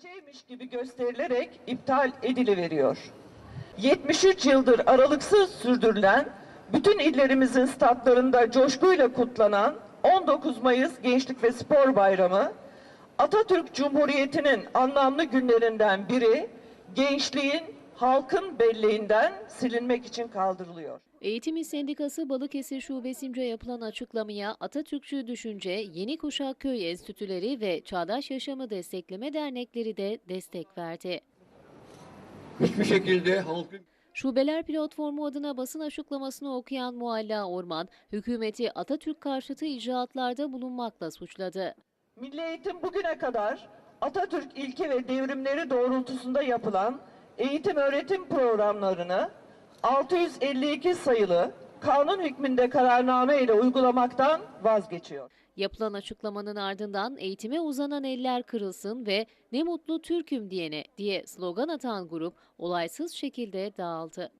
eğlenceymiş gibi gösterilerek iptal ediliveriyor. 73 yıldır aralıksız sürdürülen, bütün illerimizin statlarında coşkuyla kutlanan 19 Mayıs Gençlik ve Spor Bayramı, Atatürk Cumhuriyeti'nin anlamlı günlerinden biri, gençliğin halkın belleğinden silinmek için kaldırılıyor. Eğitim İş Sendikası Balıkesir Şubesince yapılan açıklamaya Atatürkçü Düşünce, Yeni Kuşak Köy Enstitüleri ve Çağdaş Yaşamı Destekleme Dernekleri de destek verdi. hiçbir şekilde halkın Şubeler platformu adına basın açıklamasını okuyan Mualla Orman, hükümeti Atatürk karşıtı icraatlarda bulunmakla suçladı. Milli Eğitim bugüne kadar Atatürk ilke ve devrimleri doğrultusunda yapılan eğitim öğretim programlarını 652 sayılı kanun hükmünde kararname ile uygulamaktan vazgeçiyor. Yapılan açıklamanın ardından eğitime uzanan eller kırılsın ve ne mutlu Türk'üm diyene diye slogan atan grup olaysız şekilde dağıldı.